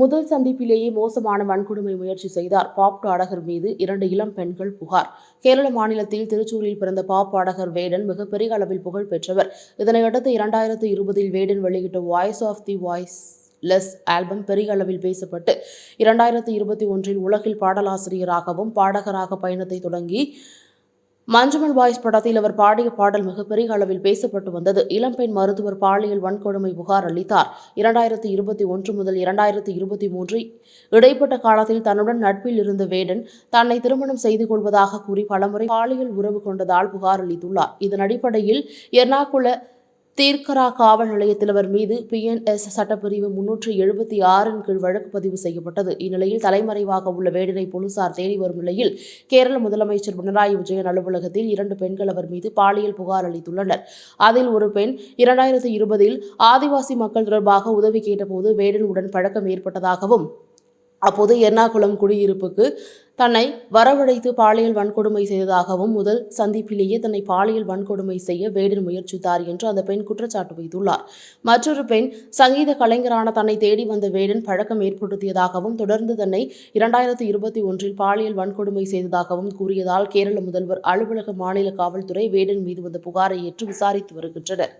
முதல் சந்திப்பிலேயே மோசமான வன்கொடுமை முயற்சி செய்தார். பாப் பாடகர் மீது இரண்டு இளம் பெண்கள் புகார். கேரள மாநிலத்தில் திருச்சூரில் பிறந்த பாப் பாடகர் வேடன் மிகப்பெரிய அளவில் புகழ் பெற்றவர். இதனையடுத்து இரண்டாயிரத்து இருபதில் வேடன் வெளியிட்ட voice of the voiceless album பெரிய அளவில் பேசப்பட்டு இரண்டாயிரத்து இருபத்தி ஒன்றில் உலகில் பாடலாசிரியராகவும் பாடகராக பயணத்தை தொடங்கி மஞ்சுமல் பாய்ஸ் படத்தில் அவர் பாடிய பாடல் மிகப்பெரிய அளவில் பேசப்பட்டு வந்தது. இளம்பெண் மருத்துவர் பாலியல் வன்கொடுமை புகார் அளித்தார். இரண்டாயிரத்தி இருபத்தி ஒன்று முதல் இரண்டாயிரத்தி இருபத்தி மூன்று இடைப்பட்ட காலத்தில் தன்னுடன் நட்பில் இருந்த வேடன் தன்னை திருமணம் செய்து கொள்வதாக கூறி பலமுறை பாலியல் உறவு கொண்டதால் புகார் அளித்துள்ளார். இதன் அடிப்படையில் எர்ணாகுள தீர்க்கரா காவல் நிலையத்தில் அவர் மீது பிஎன்எஸ் சட்டப்பிரிவு முன்னூற்றி எழுபத்தி ஆறின் கீழ் வழக்கு பதிவு செய்யப்பட்டது. இந்நிலையில் தலைமறைவாக உள்ள வேடனை போலீசார் தேடி வரும் நிலையில் கேரள முதலமைச்சர் பினராயி விஜயன் அலுவலகத்தில் இரண்டு பெண்கள் அவர் மீது பாலியல் புகார் அளித்துள்ளனர். அதில் ஒரு பெண் இரண்டாயிரத்தி இருபதில் ஆதிவாசி மக்கள் தொடர்பாக உதவி கேட்டபோது வேடன் உடன் பழக்கம் ஏற்பட்டதாகவும் அப்போது எர்ணாகுளம் குடியிருப்புக்கு தன்னை வரவழைத்து பாலியல் வன்கொடுமை செய்ததாகவும் முதல் சந்திப்பிலேயே தன்னை பாலியல் வன்கொடுமை செய்ய வேடன் முயற்சித்தார் என்று அந்த பெண் குற்றச்சாட்டு வைத்துள்ளார். மற்றொரு பெண் சங்கீத கலைஞரான தன்னை தேடி வந்த வேடன் பழக்கம் ஏற்படுத்தியதாகவும் தொடர்ந்து தன்னை இரண்டாயிரத்தி இருபத்தி ஒன்றில் பாலியல் வன்கொடுமை செய்ததாகவும் கூறியதால் கேரள முதல்வர் அலுவலக மாநில காவல்துறை வேடன் மீது வந்த புகாரை ஏற்று விசாரித்து வருகின்றனர்.